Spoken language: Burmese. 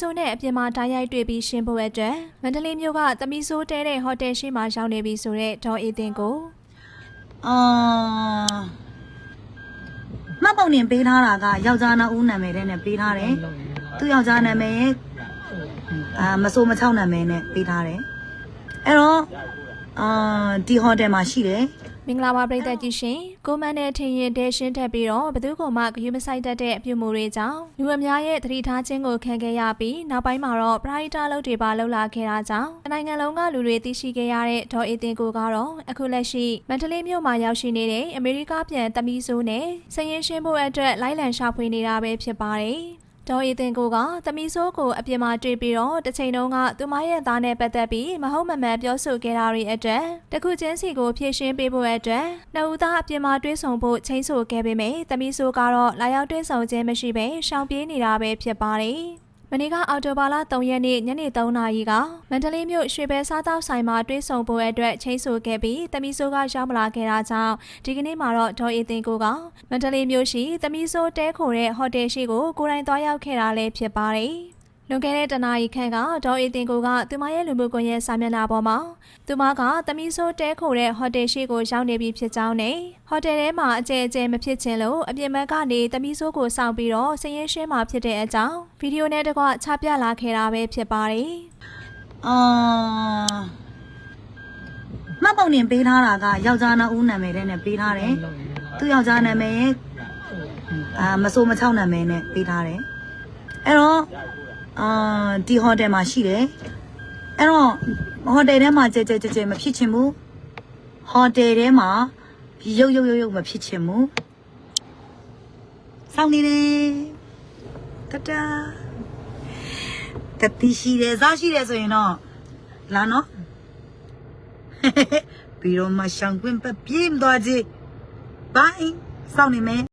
ဆိုးနဲ့အပြင်မှာဓာတ်ရိုက်တွေ့ပြီးရှင်းဖို့အတွက်မန္တလေးမြို့ကသမီးဆိုးတဲတဲ့ဟိုတယ်ရှိမှရောက်နေပြီဆိုတဲ့ဒေါ်အေးတင်ကိုအာမှတ်ပုံတင်ပေးထားတာကယောက်ျားနှစ်ဦးနာမည်နဲ့ပေးထားတယ်သူယောက်ျားနာမည်ရဲ့အာမဆိုးမချောက်နာမည်နဲ့ပေးထားတယ်အဲ့တော့အာဒီဟိုတယ်မှာရှိတယ် မင်္ဂလာပါပရိသတ်ကြီးရှင်ကိုမန်းနဲ့ထင်ရင်တဲရှင်းထက်ပြီးတော့ဘသူကမှဂရုမစိုက်တတ်တဲ့အပြုမှုတွေကြောင့်လူအများရဲ့သတိထားခြင်းကိုခံခဲ့ရပြီးနောက်ပိုင်းမှာတော့ပရိုက်တာလုပ်တွေပါလှုပ်လာခဲ့တာကြောင့်နိုင်ငံလုံးကလူတွေသိရှိခဲ့ရတဲ့ဒေါ်အေးတင်ကိုကတော့အခုလက်ရှိမန္တလေးမြို့မှာရောက်ရှိနေတဲ့အမေရိကပြန်တမီးဆိုးနဲ့စရင်ရှင်းဖို့အတွက်လိုက်လံရှာဖွေနေတာပဲဖြစ်ပါတယ် ဒေါ်အေးတင်ကိုကတမီဆိုးကိုအပြင်မှာတွေ့ပြီးတော့တစ်ချိန်လုံးကသူမရဲ့သားနဲ့ပတ်သက်ပြီးမဟုတ်မမှန်ပြောဆိုခဲ့တာတွေအတွက်တခုချင်းစီကိုဖြည့်ရှင်းပေးဖို့အတွက်နှစ်ဦးသားအပြင်မှာတွဲဆုံဖို့ချိန်ဆခဲ့ပေမယ့်တမီဆိုးကတော့လာရောက်တွဲဆုံခြင်းမရှိဘဲရှောင်ပြေးနေတာပဲဖြစ်ပါတယ်။ မနေ့ကအော်တိုဘာလ3ရက်နေ့ညနေ3နာရီကမန္တလေးမြို့ရွှေဘဲစားတောက်ဆိုင်မှာတွဲဆုံဖို့အတွက်ချိန်ဆခဲ့ပြီးတမီဆိုးကရောက်မလာခဲ့တာကြောင့်ဒီကနေ့မှာတော့ဒေါ်အေးတင်ကိုကမန္တလေးမြို့ရှိတမီဆိုးတဲခိုတဲ့ဟိုတယ်ရှိကိုကိုယ်တိုင်သွားရောက်ခဲ့တာလည်းဖြစ်ပါတယ်။ လွန်ခဲ့တဲ့တနာရီခန့်ကဒေါ်အေးတင်ကိုကသူမရဲ့လူမှုကွန်ရက်စာမျက်နှာပေါ်မှာသူမကသမီးဆိုးတဲခိုတဲ့ဟိုတယ်ရှိကိုရောက်နေပြီဖြစ်ကြောင်းနဲ့ဟိုတယ်ထဲမှာအကျဲအကျဲမဖြစ်ချင်လို့အပြင်ဘက်ကနေသမီးဆိုးကိုစောင့်ပြီးတော့စရင်ရှင်းမှာဖြစ်တဲ့အကြောင်းဗီဒီယိုနဲ့တကွချပြလာခဲ့တာပဲဖြစ်ပါတယ်အာမှတ်ပုံတင်ပေးထားတာကယောက်ျားနှစ်ဦးနာမည်နဲ့ပေးထားတယ်သူယောက်ျားနာမည်ရဲ့အာမဆိုးမချောက်နာမည်နဲ့ပေးထားတယ်အဲ့တော့ အာဒီဟိုတယ်မှာရှိတယ်အဲ့တော့ဟိုတယ်ထဲမှာကြဲကြဲကြဲကြဲမဖြစ်ချင်ဘူးဟိုတယ်ထဲမှာရုပ်ရုပ်ရုပ်ရုပ်မဖြစ်ချင်ဘူးစောင့်နေတယ်တတတတိရှိတယ်စားရှိတယ်ဆိုရင်တော့လာနော်ပြီးတော့မရှောင်ကွင်းပပြေးမသွားကြဘိုင်းစောင့်နေမယ်